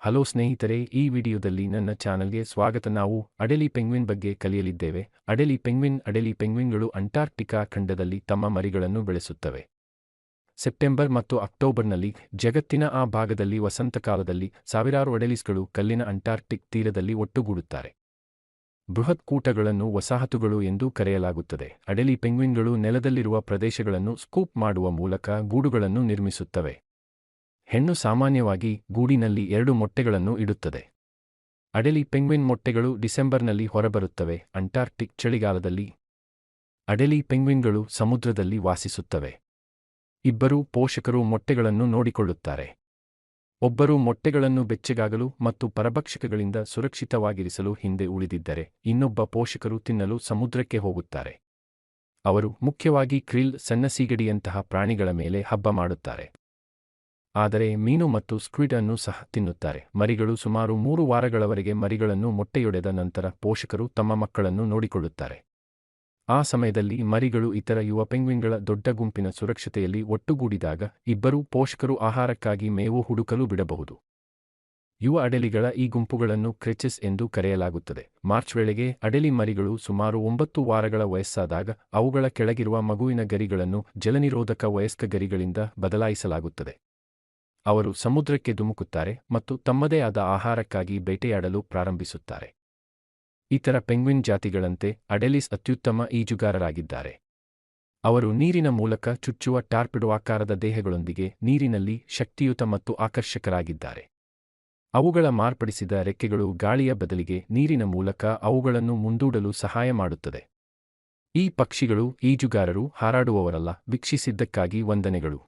Hello ಸ್ನೇಹಿತರೆ, ಈ ವಿಡಿಯೋದಲ್ಲಿ ನನ್ನ ಚಾನಲ್ಗೆ ಸ್ವಾಗತ. ನಾವು ಅಡೆಲಿ ಪೆಂಗ್ವಿನ್ ಬಗ್ಗೆ ಕಲಿಯಲಿದ್ದೇವೆ. ಅಡೆಲಿ ಪೆಂಗ್ವಿನ್, ಅಡೆಲಿ ಪೆಂಗ್ವಿನ್ಗಳು ಅಂಟಾರ್ಕ್ಟಿಕಾ ಖಂಡದಲ್ಲಿ ತಮ್ಮ ಮರಿಗಳನ್ನು ಬೆಳೆಸುತ್ತವೆ. ಸೆಪ್ಟೆಂಬರ್ ಮತ್ತು ಅಕ್ಟೋಬರ್ನಲ್ಲಿ ಜಗತ್ತಿನ ಆ ಭಾಗದಲ್ಲಿ ವಸಂತಕಾಲದಲ್ಲಿ ಸಾವಿರಾರು ಅಡೆಲಿಸ್ಗಳು ಕಲ್ಲಿನ ಅಂಟಾರ್ಕ್ಟಿಕ್ ತೀರದಲ್ಲಿ ಒಟ್ಟುಗೂಡುತ್ತಾರೆ. ಬೃಹತ್ ಕೂಟಗಳನ್ನು ವಸಾಹತುಗಳು ಎಂದು ಕರೆಯಲಾಗುತ್ತದೆ. ಅಡೆಲಿ ಪೆಂಗ್ವಿನ್ಗಳು ನೆಲದಲ್ಲಿರುವ ಪ್ರದೇಶಗಳನ್ನು ಸ್ಕೂಪ್ ಮಾಡುವ ಮೂಲಕ ಗೂಡುಗಳನ್ನು ನಿರ್ಮಿಸುತ್ತವೆ. ಹೆಣ್ಣು ಸಾಮಾನ್ಯವಾಗಿ ಗೂಡಿನಲ್ಲಿ ಎರಡು ಮೊಟ್ಟೆಗಳನ್ನು ಇಡುತ್ತದೆ. ಅಡೆಲಿ ಪೆಂಗ್ವಿನ್ ಮೊಟ್ಟೆಗಳು ಡಿಸೆಂಬರ್ನಲ್ಲಿ ಹೊರಬರುತ್ತವೆ, ಅಂಟಾರ್ಕ್ಟಿಕ್ ಚಳಿಗಾಲದಲ್ಲಿ ಅಡೆಲಿ ಪೆಂಗ್ವಿನ್ಗಳು ಸಮುದ್ರದಲ್ಲಿ ವಾಸಿಸುತ್ತವೆ. ಇಬ್ಬರೂ ಪೋಷಕರು ಮೊಟ್ಟೆಗಳನ್ನು ನೋಡಿಕೊಳ್ಳುತ್ತಾರೆ. ಒಬ್ಬರು ಮೊಟ್ಟೆಗಳನ್ನು ಬೆಚ್ಚಗಾಗಲು ಮತ್ತು ಪರಭಕ್ಷಕಗಳಿಂದ ಸುರಕ್ಷಿತವಾಗಿರಿಸಲು ಹಿಂದೆ ಉಳಿದಿದ್ದರೆ ಇನ್ನೊಬ್ಬ ಪೋಷಕರು ತಿನ್ನಲು ಸಮುದ್ರಕ್ಕೆ ಹೋಗುತ್ತಾರೆ. ಅವರು ಮುಖ್ಯವಾಗಿ ಕ್ರಿಲ್ ಸಣ್ಣ ಸೀಗಡಿಯಂತಹ ಪ್ರಾಣಿಗಳ ಮೇಲೆ ಹಬ್ಬ ಮಾಡುತ್ತಾರೆ. ಆದರೆ ಮೀನು ಮತ್ತು ಸ್ಕ್ವಿಡ್ ಅನ್ನು ಸಹ ತಿನ್ನುತ್ತಾರೆ. ಮರಿಗಳು ಸುಮಾರು ಮೂರು ವಾರಗಳವರೆಗೆ ಮರಿಗಳನ್ನು ಮೊಟ್ಟೆಯೊಡೆದ ನಂತರ ಪೋಷಕರು ತಮ್ಮ ಮಕ್ಕಳನ್ನು ನೋಡಿಕೊಳ್ಳುತ್ತಾರೆ. ಆ ಸಮಯದಲ್ಲಿ ಮರಿಗಳು ಇತರ ಯುವ ಪೆಂಗ್ವಿನ್ಗಳ ದೊಡ್ಡ ಗುಂಪಿನ ಸುರಕ್ಷತೆಯಲ್ಲಿ ಒಟ್ಟುಗೂಡಿದಾಗ ಇಬ್ಬರೂ ಪೋಷಕರು ಆಹಾರಕ್ಕಾಗಿ ಮೇವು ಹುಡುಕಲು ಬಿಡಬಹುದು. ಯುವ ಅಡೆಲಿಗಳ ಈ ಗುಂಪುಗಳನ್ನು ಕ್ರೆಚೆಸ್ ಎಂದು ಕರೆಯಲಾಗುತ್ತದೆ. ಮಾರ್ಚ್ ವೇಳೆಗೆ ಅಡೆಲಿ ಮರಿಗಳು ಸುಮಾರು ಒಂಬತ್ತು ವಾರಗಳ ವಯಸ್ಸಾದಾಗ ಅವುಗಳ ಕೆಳಗಿರುವ ಮಗುವಿನ ಗರಿಗಳನ್ನು ಜಲನಿರೋಧಕ ವಯಸ್ಕ ಗರಿಗಳಿಂದ ಬದಲಾಯಿಸಲಾಗುತ್ತದೆ. ಅವರು ಸಮುದ್ರಕ್ಕೆ ಧುಮುಕುತ್ತಾರೆ ಮತ್ತು ತಮ್ಮದೇ ಆದ ಆಹಾರಕ್ಕಾಗಿ ಬೇಟೆಯಾಡಲು ಪ್ರಾರಂಭಿಸುತ್ತಾರೆ. ಇತರ ಪೆಂಗ್ವಿನ್ ಜಾತಿಗಳಂತೆ ಅಡೆಲಿಸ್ ಅತ್ಯುತ್ತಮ ಈಜುಗಾರರಾಗಿದ್ದಾರೆ. ಅವರು ನೀರಿನ ಮೂಲಕ ಚುಚ್ಚುವ ಟಾರ್ಪಿಡೋ ಆಕಾರದ ದೇಹಗಳೊಂದಿಗೆ ನೀರಿನಲ್ಲಿ ಶಕ್ತಿಯುತ ಮತ್ತು ಆಕರ್ಷಕರಾಗಿದ್ದಾರೆ. ಅವುಗಳ ಮಾರ್ಪಡಿಸಿದ ರೆಕ್ಕೆಗಳು ಗಾಳಿಯ ಬದಲಿಗೆ ನೀರಿನ ಮೂಲಕ ಅವುಗಳನ್ನು ಮುಂದೂಡಲು ಸಹಾಯ ಮಾಡುತ್ತದೆ. ಈ ಪಕ್ಷಿಗಳು ಈಜುಗಾರರು ಹಾರಾಡುವವರಲ್ಲ, ವೀಕ್ಷಿಸಿದ್ದಕ್ಕಾಗಿ ವಂದನೆಗಳು.